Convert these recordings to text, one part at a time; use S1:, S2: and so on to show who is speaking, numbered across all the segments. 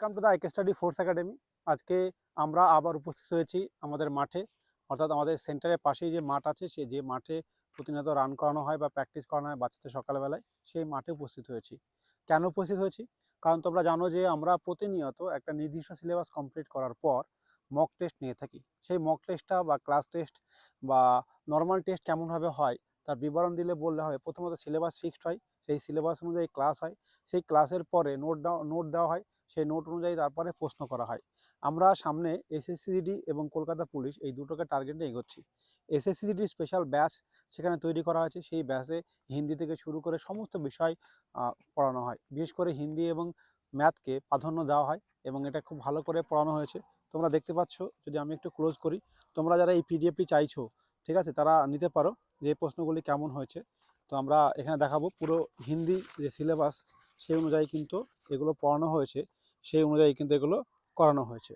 S1: Welcome to the I K study force academy আজকে আমরা আবার উপস্থিত হয়েছি আমাদের মাঠে। অর্থাৎ আমাদের সেন্টারের পাশেই যে মাঠ আছে, সে যে মাঠে প্রতিনিয়ত রান করানো হয় বা প্র্যাকটিস করানো হয় বাচ্চাদের সকালবেলায়, সেই মাঠে উপস্থিত হয়েছি। কেন উপস্থিত হয়েছি? কারণ তোমরা জানো যে আমরা প্রতিনিয়ত একটা নির্দিষ্ট সিলেবাস কমপ্লিট করার পর মক টেস্ট নিয়ে থাকি। সেই মক টেস্টটা বা ক্লাস টেস্ট বা নর্মাল টেস্ট কেমনভাবে হয়, তার বিবরণ দিলে বললে হবে। প্রথমত সিলেবাস ফিক্সড হয়, সেই সিলেবাস অনুযায়ী ক্লাস হয়। সেই ক্লাসের পরে নোট নোট দেওয়া হয়। সেই নোট অনুযায়ী তারপরে প্রশ্ন করা হয়। আমরা সামনে এসএসসিডি এবং কলকাতা পুলিশ এই দুটোকে টার্গেটে এগোচ্ছি। এসএসসিডি স্পেশাল ব্যাচ সেখানে তৈরি করা হয়েছে। সেই ব্যাচে হিন্দি থেকে শুরু করে সমস্ত বিষয় পড়ানো হয়। বিশেষ করে হিন্দি এবং ম্যাথকে প্রাধান্য দেওয়া হয় এবং এটা খুব ভালো করে পড়ানো হয়েছে। তোমরা দেখতে পাচ্ছ, যদি আমি একটু ক্লোজ করি, তোমরা যারা এই পিডিএফটি চাইছো, ঠিক আছে, তারা নিতে পারো যে প্রশ্নগুলি কেমন হয়েছে। তো আমরা এখানে দেখাবো পুরো হিন্দি যে সিলেবাস সেই অনুযায়ী কিন্তু এগুলো পড়ানো হয়েছে। সেই অনুযায়ী কিন্তু এগুলো করানো হয়েছে।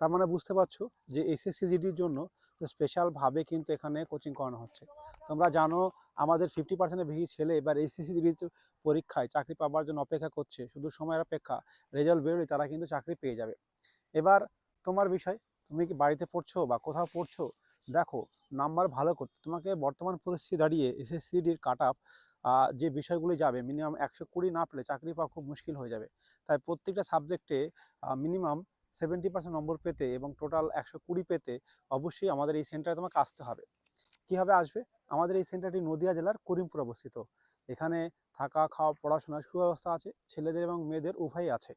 S1: তার মানে বুঝতে পারছ যে এসএসসিজিডির জন্য স্পেশালভাবে কিন্তু এখানে কোচিং করানো হচ্ছে। তোমরা জানো আমাদের ফিফটি পার্সেন্টের বেশি ছেলে এবার এসএসসিজিডির পরীক্ষায় চাকরি পাওয়ার জন্য অপেক্ষা করছে। শুধু সময়ের অপেক্ষা রেজাল্ট বেরোলে তারা কিন্তু চাকরি পেয়ে যাবে। এবার তোমার বিষয়, তুমি কি বাড়িতে পড়ছো বা কোথাও পড়ছো? দেখো নাম্বার ভালো করতে তোমাকে বর্তমান পরিস্থিতি দাঁড়িয়ে এসএসসিডির কাট আপ যে বিষয়গুলি যাবে মিনিমাম একশো কুড়ি না পেলে চাকরি পাওয়া খুব মুশকিল হয়ে যাবে। তাই প্রত্যেকটা সাবজেক্টে মিনিমাম সেভেন্টি পার্সেন্ট নম্বর পেতে এবং টোটাল একশো কুড়ি পেতে অবশ্যই আমাদের এই সেন্টারে তোমাকে আসতে হবে। কীভাবে আসবে? আমাদের এই সেন্টারটি নদিয়া জেলার করিমপুর অবস্থিত। এখানে থাকা, খাওয়া, পড়াশোনার সুব্যবস্থা আছে, ছেলেদের এবং মেয়েদের উভয়ই আছে।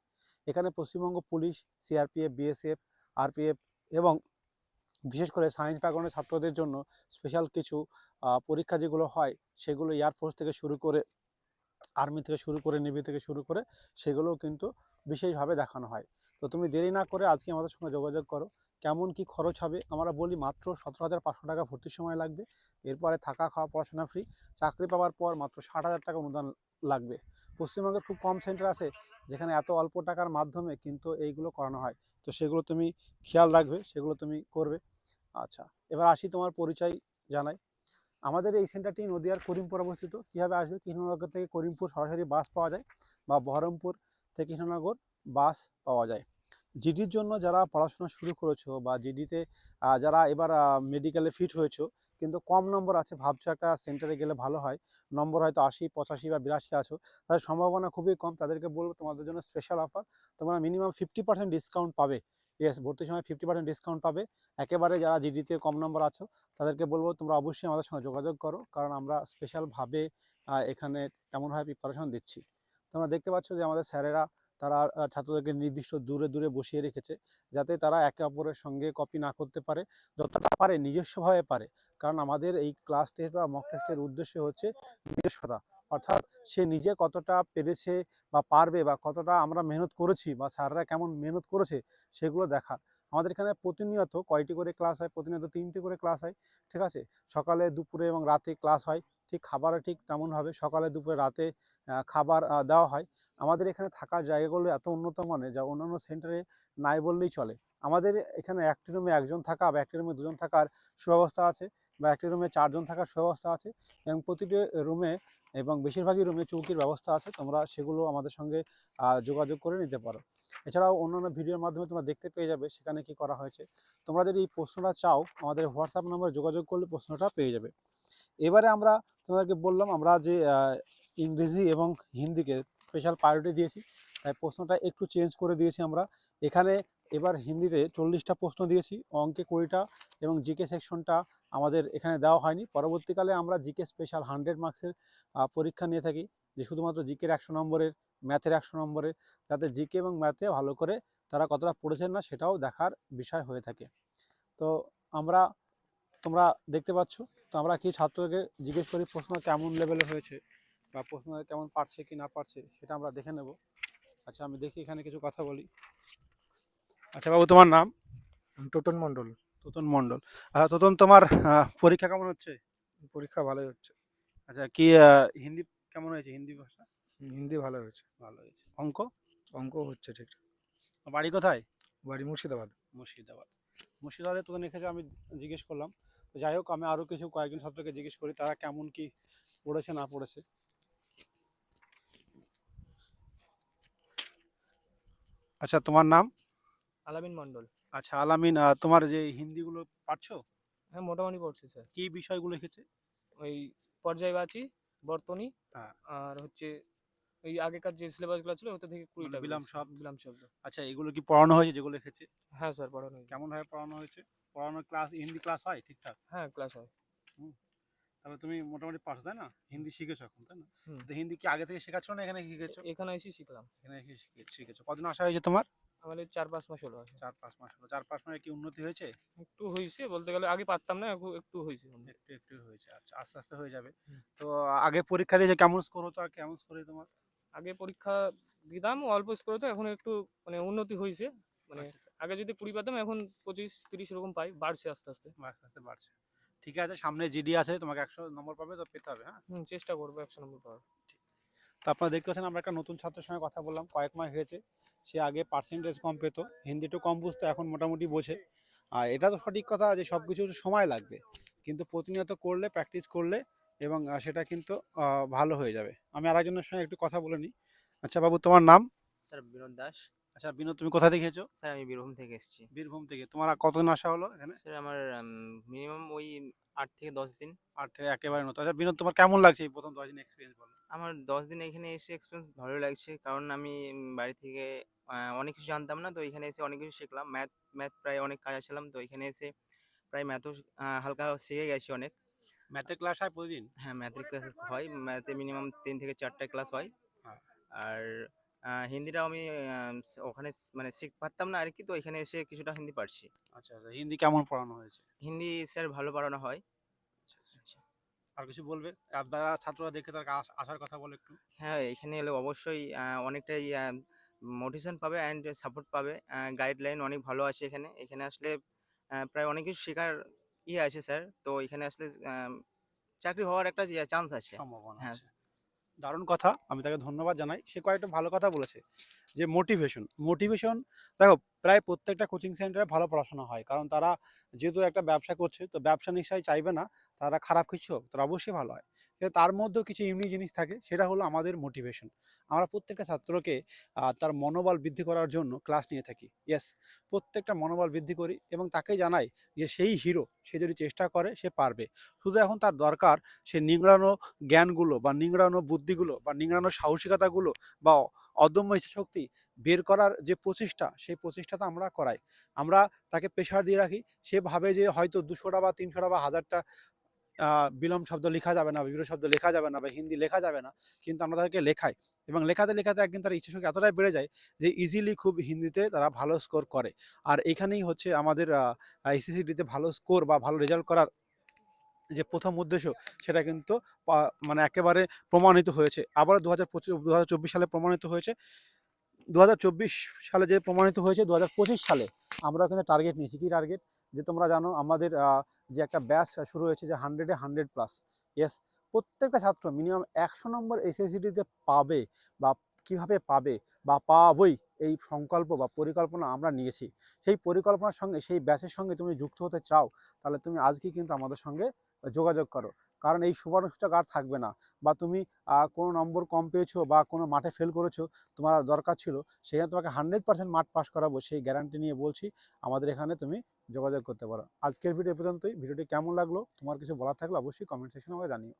S1: এখানে Paschimbanga police CRPF BSF RPF এবং বিশেষ করে সায়েন্স ব্যাকগ্রাউন্ডের ছাত্রদের জন্য স্পেশাল কিছু পরীক্ষা যেগুলো হয়, সেগুলো এয়ারফোর্স থেকে শুরু করে আর্মি থেকে শুরু করে নেভি থেকে শুরু করে, সেগুলোও কিন্তু বিশেষভাবে দেখানো হয়। তো তুমি দেরি না করে আজকে আমাদের সঙ্গে যোগাযোগ করো। কেমন কি খরচ হবে, আমরা বলি মাত্র সতেরো হাজার পাঁচশো টাকা ভর্তির সময় লাগবে। এরপরে থাকা খাওয়া, পড়াশোনা ফ্রি চাকরি পাওয়ার পর মাত্র ষাট হাজার টাকা অনুদান লাগবে। পশ্চিমবঙ্গে খুব কম সেন্টার আছে, যেখানে এত অল্প টাকার মাধ্যমে কিন্তু এইগুলো করানো হয়। তো সেগুলো তুমি খেয়াল রাখবে, সেগুলো তুমি করবে। আচ্ছা এবার আসি তোমার পরিচয় জানাই। আমাদের এই সেন্টারটি নদিয়ার করিমপুর অবস্থিত। কীভাবে আসবে? কৃষ্ণনগর থেকে করিমপুর সরাসরি বাস পাওয়া যায় বা বহরমপুর থেকে কৃষ্ণনগর বাস পাওয়া যায়। জিডির জন্য যারা পড়াশোনা শুরু করেছ বা জিডিতে যারা এবার মেডিকেলে ফিট হয়েছো, কিন্তু কম নম্বর আছে, ভাবছ একটা সেন্টারে গেলে ভালো হয়। নম্বর হয়তো আশি, পঁচাশি বা বিরাশি আছো। তাদের সম্ভাবনা খুবই কম। তাদেরকে বলব তোমাদের জন্য স্পেশাল অফার তোমরা মিনিমাম ফিফটি পার্সেন্ট ডিসকাউন্ট পাবে। ইয়েস ভর্তির সময় ফিফটি পার্সেন্ট ডিসকাউন্ট পাবে। একেবারে যারা জিডিতে কম নম্বর আছো, তাদেরকে বলব তোমরা অবশ্যই আমাদের সঙ্গে যোগাযোগ করো, কারণ আমরা স্পেশালভাবে এখানে তেমনভাবে প্রিপারেশন দিচ্ছি। তোমরা দেখতে পাচ্ছ যে আমাদের স্যারেরা, তারা ছাত্রদেরকে নির্দিষ্ট দূরে দূরে বসিয়ে রেখেছে, যাতে তারা একে অপরের সঙ্গে কপি না করতে পারে, যতটা পারে নিজস্বভাবে পারে। কারণ আমাদের এই ক্লাস টেস্ট বা মক টেস্টের উদ্দেশ্য হচ্ছে নিজস্বতা। অর্থাৎ সে নিজে কতটা পেরেছে বা পারবে বা কতটা আমরা মেহনত করেছি বা স্যাররা কেমন মেহনত করেছে সেগুলো দেখার। আমাদের এখানে প্রতিনিয়ত কয়টি করে ক্লাস হয়? প্রতিনিয়ত তিনটি করে ক্লাস হয়, ঠিক আছে? সকালে, দুপুরে এবং রাতে ক্লাস হয়। ঠিক খাবারে ঠিক তেমনভাবে সকালে, দুপুরে, রাতে খাবার দেওয়া হয়। আমাদের এখানে থাকার জায়গাগুলো এত উন্নত মানের যা অন্যান্য সেন্টারে নাই বললেই চলে। আমাদের এখানে একটি রুমে একজন থাকা বা একটি রুমে দুজন থাকার সুব্যবস্থা আছে। বা একটি রুমে চারজন থাকার সুব্যবস্থা আছে এবং প্রতিটি রুমে এবং বেশিরভাগই রুমে চৌকির ব্যবস্থা আছে, তোমরা সেগুলো আমাদের সঙ্গে যোগাযোগ করে নিতে পারো। এছাড়াও অন্যান্য ভিডিওর মাধ্যমে তোমরা দেখতে পেয়ে যাবে সেখানে কি করা হয়েছে। তোমরা যদি এই প্রশ্নটা চাও, আমাদের হোয়াটসঅ্যাপ নম্বরে যোগাযোগ করলে প্রশ্নটা পেয়ে যাবে। এবারে আমরা তোমাদেরকে বললাম, আমরা যে ইংরেজি এবং হিন্দিকে স্পেশাল প্রায়োরিটি দিয়েছি, তাই প্রশ্নটা একটু চেঞ্জ করে দিয়েছি আমরা। এখানে এবার হিন্দিতে চল্লিশটা প্রশ্ন দিয়েছি, অঙ্কে কুড়িটা এবং জিকে সেকশনটা আমাদের এখানে দেওয়া হয়নি। পরবর্তীকালে আমরা জিকে স্পেশাল হান্ড্রেড মার্কসের পরীক্ষা নিয়ে থাকি, যে শুধুমাত্র জিকের একশো নম্বরের, ম্যাথের একশো নম্বরের, যাতে জিকে এবং ম্যাথে ভালো করে তারা কতটা পড়েছেন না সেটাও দেখার বিষয় হয়ে থাকে। তো আমরা, তোমরা দেখতে পাচ্ছ, তো আমরা কি ছাত্রকে জিজ্ঞেস করি, প্রশ্ন কেমন লেভেলে হয়েছে বা প্রশ্ন কেমন পারছে কি না পারছে সেটা আমরা দেখে নেব। আচ্ছা আমি দেখি এখানে কিছু কথা বলি। আচ্ছা বাবু, তোমার নাম?
S2: টোটন মণ্ডল।
S1: তোতন মণ্ডল আচ্ছা তোতন তোমার পরীক্ষা কেমন হচ্ছে?
S2: পরীক্ষা ভালোই হচ্ছে।
S1: আচ্ছা কি হিন্দি কেমন হয়েছে? হিন্দি ভাষা?
S2: হিন্দি ভালো হয়েছে।
S1: ভালো হয়েছে। অঙ্ক?
S2: অঙ্ক হচ্ছে ঠিকঠাক
S1: বাড়ি কোথায়?
S2: বাড়ি মুর্শিদাবাদ।
S1: মুর্শিদাবাদ। মুর্শিদাবাদে তোদের লিখেছে আমি জিজ্ঞেস করলাম। তো যাই হোক আমি আরও কিছু কয়েকজন ছাত্রকে জিজ্ঞেস করি তারা কেমন কি পড়েছে না পড়েছে। আচ্ছা তোমার নাম?
S3: আলামিন মন্ডল।
S1: আচ্ছা আলামিন আহ, তোমার যে হিন্দিগুলো পারছ?
S3: হ্যাঁ মোটামুটি পড়ছি স্যার।
S1: কি বিষয়গুলো লিখেছে?
S3: ওই পর্যায়বাচী বর্তনী
S1: হ্যাঁ।
S3: আর হচ্ছে ওই আগেকার যে সিলেবাসগুলো ছিল ওটা থেকে কুড়িটা
S1: মানে বিলাম
S3: করেছি,
S1: শব্দ।
S3: বিলাম শব্দ।
S1: আচ্ছা এগুলো কি পড়ানো হয়েছে যেগুলো লিখেছে?
S3: হ্যাঁ স্যার পড়ানো হয়েছে।
S1: কেমন ভাবে পড়ানো হয়েছে? পড়ানোর ক্লাস হিন্দি ক্লাস হয় ঠিকঠাক?
S3: হ্যাঁ ক্লাস হয়।
S1: তাহলে তুমি মোটামুটি পারছ তাই না? হিন্দি শিখেছো এখন তাই না?
S3: হুম।
S1: তো হিন্দি কি আগে থেকে শেখাচ্ছ না এখানে শিখেছো?
S3: এখানে এসে শিখলাম।
S1: এখানে এসে শিখে- শিখেছো। কদিন আসা হয়েছে তোমার?
S3: আমাদের চার পাঁচ মাস হলো।
S1: চার পাঁচ মাস হলো। চার পাঁচ মাসে কি উন্নতি হয়েছে?
S3: একটু হয়েছে বলতে গেলে আগে পারতাম না একটু হয়েছে।
S1: একটু একটু হয়েছে। আচ্ছা আস্তে আস্তে হয়ে যাবে। তো আগে পরীক্ষা দিয়েছে কেমন স্কোর হতো আর কেমন স্কোর তোমার?
S3: আগে পরীক্ষা দিতাম অল্প স্কোর তো এখন একটু মানে উন্নতি হয়েছে। মানে
S1: আচ্ছা,
S3: আগে যদি কুড়ি পেতাম এখন পঁচিশ তিরিশ এরকম পাই বাড়ছে আস্তে আস্তে।
S1: আস্তে আস্তে বাড়ছে। ঠিক আছে সামনে জিডি আছে তোমাকে একশো নম্বর পাবে তো পেতে হবে হ্যাঁ?
S3: চেষ্টা করব একশো নম্বর পাওয়ার।
S1: তো আপনারা দেখতে পাচ্ছেন আমরা একটা নতুন ছাত্রের সঙ্গে কথা বললাম কয়েক মাস হয়েছে সে আগে পার্সেন্টেজ কম পেতো হিন্দিটা কম বুঝতো এখন মোটামুটি বোঝে। আর এটা তো সঠিক কথা যে সব কিছু সময় লাগবে কিন্তু প্রতিনিয়ত করলে প্র্যাকটিস করলে এবং সেটা কিন্তু ভালো হয়ে যাবে। আমি আরেকজনের সঙ্গে একটু কথা বলে নিই। আচ্ছা বাবু তোমার নাম?
S4: স্যার বিনোদ দাস।
S1: আচ্ছা বিনোদ তুমি কোথা থেকে এসেছ
S4: স্যার আমি বীরভূম থেকে এসেছি।
S1: বীরভূম থেকে। তোমার কতদিন আসা হলো এখানে?
S4: স্যার আমার মিনিমাম ওই আট থেকে দশ দিন।
S1: আট থেকে একেবারে নতুন। আচ্ছা বিনোদ তোমার কেমন লাগছে এই প্রথম দশ দিন এক্সপিরিয়েন্স বলো?
S4: আমার দশ দিন এখানে এসে এক্সপিরিয়েন্স ভালো লাগছে। কারণ আমি বাড়ি থেকে অনেক কিছু জানতাম না। তো এখানে এসে অনেক কিছু শিখলাম। ম্যাথ ম্যাথ প্রায় অনেক কাজ ছিলাম তো এখানে এসে প্রায় ম্যাথও হালকা শিখে গেছি অনেক।
S1: ম্যাথের ক্লাস হয় প্রতিদিন?
S4: হ্যাঁ ম্যাথের ক্লাস হয়। ম্যাথে মিনিমাম তিন থেকে চারটা ক্লাস হয়।
S1: হ্যাঁ।
S4: আর হিন্দিটাও আমি ওখানে মানে শিখ পারতাম না আর কি তো এখানে এসে কিছুটা হিন্দি পারছি।
S1: আচ্ছা আচ্ছা। হিন্দি কেমন পড়ানো হয়েছে?
S4: হিন্দি স্যার ভালো পড়ানো হয়।
S1: আর কিছু বলবে? আপনারা ছাত্ররা দেখে তার আস- আসার কথা বলে একটু।
S4: হ্যাঁ এখানে এলে অবশ্যই অনেকটাই মোটিভেশন পাবে অ্যান্ড সাপোর্ট পাবে। গাইডলাইন অনেক ভালো আছে এখানে। এখানে আসলে প্রায় অনেক কিছু শেখার ইয়ে আছে স্যার তো এখানে আসলে চাকরি হওয়ার একটা চান্স আছে।
S1: সম্ভাবনা
S4: হ্যাঁ।
S1: দারুণ কথা। আমি তাকে ধন্যবাদ জানাই। সে কয়েকটা ভালো কথা বলেছে। যে মোটিভেশন মোটিভেশন দেখো প্রায় প্রত্যেকটা কোচিং সেন্টারে ভালো পড়াশোনা হয়। কারণ তারা যেহেতু একটা ব্যবসা করছে, তো ব্যবসা নিশ্চয়ই চাইবে না, তারা খারাপ কিছু হোক, তারা অবশ্যই ভালো হয়। কিন্তু তার মধ্যেও কিছু ইউনিক জিনিস থাকে, সেটা হলো আমাদের মোটিভেশন আমরা প্রত্যেকটা ছাত্রকে তার মনোবল বৃদ্ধি করার জন্য ক্লাস নিয়ে থাকি। ইয়েস প্রত্যেকটা মনোবল বৃদ্ধি করি এবং তাকে জানাই যে সেই হিরো সে যদি চেষ্টা করে, সে পারবে। শুধু এখন তার দরকার সে নিংড়ানো জ্ঞানগুলো বা নিংড়ানো বুদ্ধিগুলো বা নিংড়ানো সাহসিকতাগুলো বা অদম্য ইচ্ছাশক্তি বের করার যে প্রচেষ্টা, সেই প্রচেষ্টাটা আমরা করাই। আমরা তাকে প্রেশার দিয়ে রাখি। সে ভাবে যে হয়তো দুশোটা বা তিনশোটা বা হাজারটা বিলম্ব শব্দ লেখা যাবে না বিভিন্ন শব্দ লেখা যাবে না বা হিন্দি লেখা যাবে না, কিন্তু আমরা তাদেরকে লেখাই। এবং লেখাতে লেখাতে একদিন তার ইচ্ছা শক্তি এতটাই বেড়ে যায় যে ইজিলি খুব হিন্দিতে তারা ভালো স্কোর করে। আর এখানেই হচ্ছে আমাদের এসএসসিডিতে ভালো স্কোর বা ভালো রেজাল্ট করার যে প্রথম উদ্দেশ্য সেটা কিন্তু মানে একেবারে প্রমাণিত হয়েছে। আবার দু হাজার সালে প্রমাণিত হয়েছে। দু হাজার চব্বিশ সালে যে প্রমাণিত হয়েছে দু হাজার পঁচিশ সালে আমরা কিন্তু টার্গেট নিয়েছি। কী টার্গেট যে তোমরা জানো, আমাদের যে একটা ব্যাচ শুরু হয়েছে যে হান্ড্রেডে হান্ড্রেড প্লাস ইয়েস প্রত্যেকটা ছাত্র মিনিমাম একশো নম্বর এসএসসিটিতে পাবে বা কীভাবে পাবে বা পাবই এই সংকল্প বা পরিকল্পনা আমরা নিয়েছি। সেই পরিকল্পনার সঙ্গে, সেই ব্যাচের সঙ্গে তুমি যুক্ত হতে চাও, তাহলে তুমি আজকে কিন্তু আমাদের সঙ্গে যোগাযোগ করো। কারণ এই সুবর্ণ সুযোগ আর থাকবে না। বা তুমি কোনো নম্বর কম পেয়েছ বা কোনো মাঠে ফেল করেছ, তোমার দরকার ছিল সেখানে তোমাকে হান্ড্রেড পার্সেন্ট মাঠ পাস করাবো, সেই গ্যারান্টি নিয়ে বলছি, আমাদের এখানে তুমি যোগাযোগ করতে পারো। আজকের ভিডিও পর্যন্তই। ভিডিওটি কেমন লাগল, তোমার কিছু বলার থাকলে অবশ্যই কমেন্ট সেকশনে আমাকে জানিও।